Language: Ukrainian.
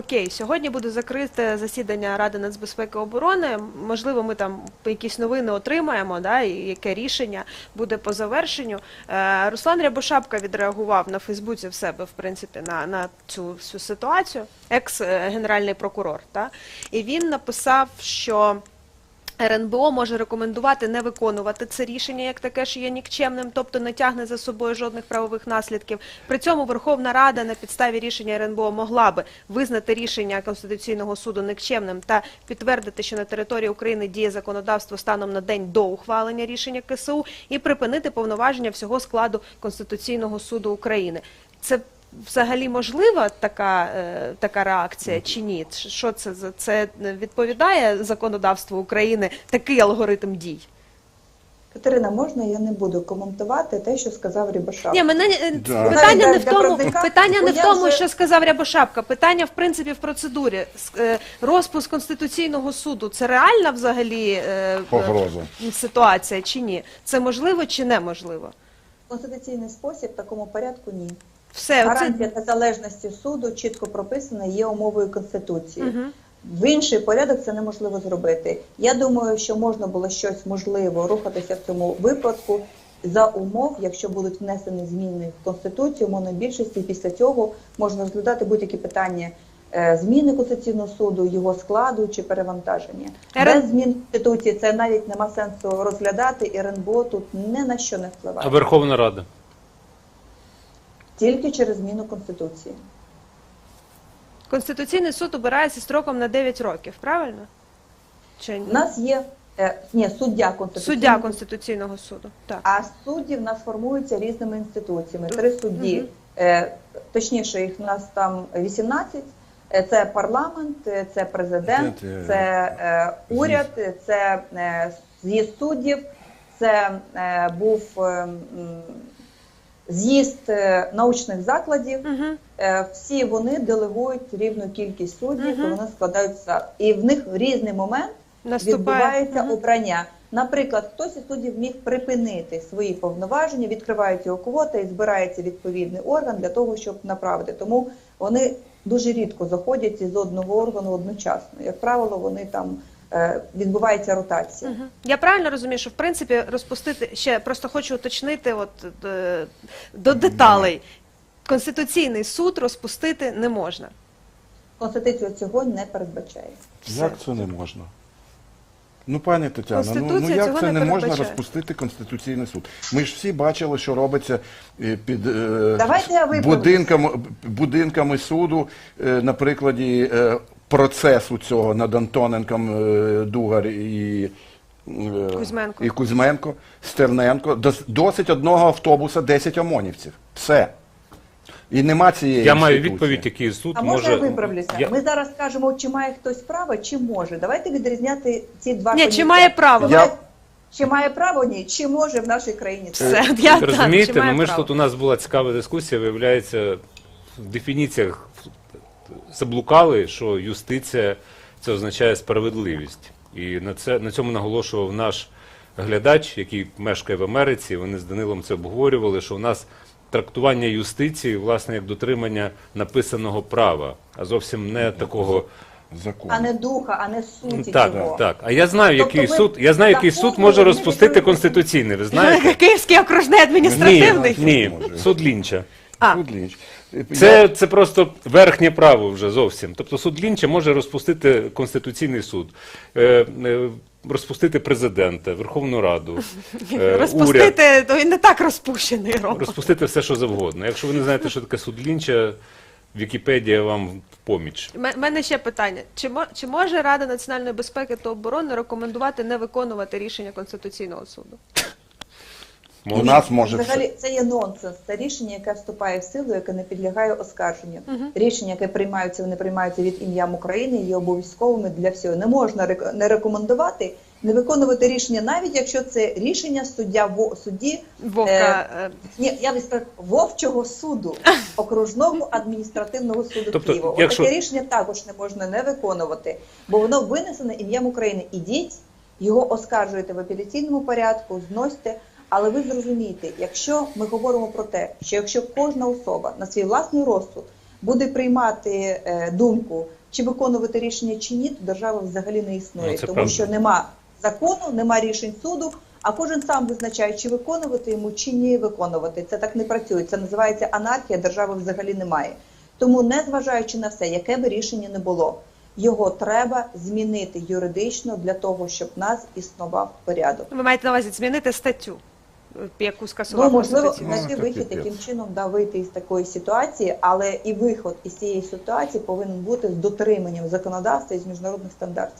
Окей, сьогодні буде закрите засідання Ради нацбезпеки і оборони. Можливо, ми там якісь новини отримаємо, да, і яке рішення буде по завершенню. Е, Руслан Рябошапка відреагував на Фейсбуці в себе, в принципі, на, на цю всю ситуацію, екс-генеральний прокурор. Та, і він написав, що. РНБО може рекомендувати не виконувати це рішення як таке, що є нікчемним, тобто не тягне за собою жодних правових наслідків. При цьому Верховна Рада на підставі рішення РНБО могла би визнати рішення Конституційного суду нікчемним та підтвердити, що на території України діє законодавство станом на день до ухвалення рішення КСУ і припинити повноваження всього складу Конституційного суду України. Це взагалі можлива така, е, така реакція чи ні? Що це за це відповідає законодавству України такий алгоритм дій? Катерина, можна я не буду коментувати те, що сказав Рібашав? Ні, мене е, Да. питання не в тому, питання не в тому, вже- що сказав Рябошапка. Питання в принципі в процедурі. Е, Розпуск конституційного суду це реальна взагалі Погроза. ситуація чи ні? Це можливо чи неможливо? Конституційний спосіб в такому порядку ні. Все, оце Гарантія незалежності суду чітко прописана, є умовою Конституції. Мгм. В інший порядок це неможливо зробити. Я думаю, що можна було щось можливо рухатися в цьому випадку за умов, якщо будуть внесені зміни в Конституцію, монобільшості, і після цього можна розглядати будь-які питання е, зміни Конституційного суду, його складу чи перевантаження. РН Без змін Конституції це навіть нема сенсу розглядати, і РНБО тут ні на що не А впливає. Верховна Рада? Тільки через зміну Конституції. Конституційний суд обирається строком на 9 років, правильно? Чи ні? У нас є е, ні, суддя Конституційного Суддя суду. Конституційного суду. Так. А судді в нас формуються різними інституціями. Три судді, е, точніше, їх в нас там 18. Е, Це парламент, е, це президент, Президент, е, це е, уряд, е, це е, з'їзд суддів, це е, був е, м, з'їзд е, научних закладів. Угу. Е, Всі вони делегують рівну кількість суддів, і вони складаються. І в них в різний момент Наступає. відбувається обрання. Наприклад, хтось із суддів міг припинити свої повноваження, відкривається його квота і збирається відповідний орган для того, щоб направити. Тому вони дуже рідко заходять із одного органу одночасно. Як правило, вони там відбувається ротація. Мгм. Я правильно розумію, що в принципі розпустити ще просто хочу уточнити от е, до деталей. Конституційний суд розпустити не можна. Конституція цього не передбачає. Як це не можна? Ну, пані Тетяна, ну, ну як це не не можна розпустити Конституційний суд? Ми ж всі бачили, що робиться е, під е, будинками, будинками суду е, на прикладі е, процесу цього над Антоненком е, Дугар і, е, Кузьменко. і Кузьменко, Стерненко. Досить одного автобуса 10 омонівців. Все. І нема цієї Я маю відповідь, який суд А може. можна я виправлюся? Я- Ми зараз кажемо, чи має хтось право, чи може. Давайте відрізняти ці два Ні, чи має право? Я- Чи має право? Ні. Чи може в нашій країні це? Все, я розумієте, чи ну ми ж тут у нас була цікава дискусія, виявляється, в дефініціях заблукали, що юстиція це означає справедливість. І на це на цьому наголошував наш глядач, який мешкає в Америці. Вони з Данилом це обговорювали, що у нас трактування юстиції, власне, як дотримання написаного права, а зовсім не такого. Закон. А не духа, а не суті Так, цього. так. А я знаю, Тобто який ви суд. Я знаю, який суд може розпустити конституційний. Ви знаєте? Київський окружний адміністративний. Ні, ні, суд Лінча. А. Суд Лінч. Це, це просто верхнє право вже зовсім. Тобто суд Лінча може розпустити Конституційний суд, е, е, розпустити президента, Верховну Раду, е, уряд, Розпустити, то він не так розпущений Рома. розпустити все, що завгодно. Якщо ви не знаєте, що таке суд Лінча, Вікіпедія вам в поміч. У мене ще питання: чи мо- чи може Рада національної безпеки та оборони рекомендувати не виконувати рішення Конституційного суду? У нас може все. Взагалі, це є нонсенс. Це рішення, яке вступає в силу, яке не підлягає оскарженню. Рішення, яке приймаються, вони приймаються від ім'ям України, є обов'язковими для всього. Не можна рек- не рекомендувати, не виконувати рішення, навіть якщо це рішення суддя во судді. Вовка. е, Ні, я би сказав, вовчого суду, окружного адміністративного суду Тобто, Києва. якщо- Таке рішення також не можна не виконувати, бо воно винесене ім'ям України. Ідіть, його оскаржуєте в апеляційному порядку, зносите. Але ви зрозумієте, якщо ми говоримо про те, що якщо кожна особа на свій власний розсуд буде приймати е, думку, чи виконувати рішення чи ні, то держава взагалі не існує, Ну, тому правда. що нема закону, нема рішень суду. А кожен сам визначає, чи виконувати йому, чи ні виконувати. Це так не працює. Це називається анархія. Держави взагалі немає. Тому, незважаючи на все, яке би рішення не було, його треба змінити юридично для того, щоб в нас існував порядок. Ви маєте на увазі змінити статтю, яку скасував Ну, можливо, Конституційний Ну, знайти вихід, піпець. яким чином да, вийти із такої ситуації, але і виход із цієї ситуації повинен бути з дотриманням законодавства і з міжнародних стандартів.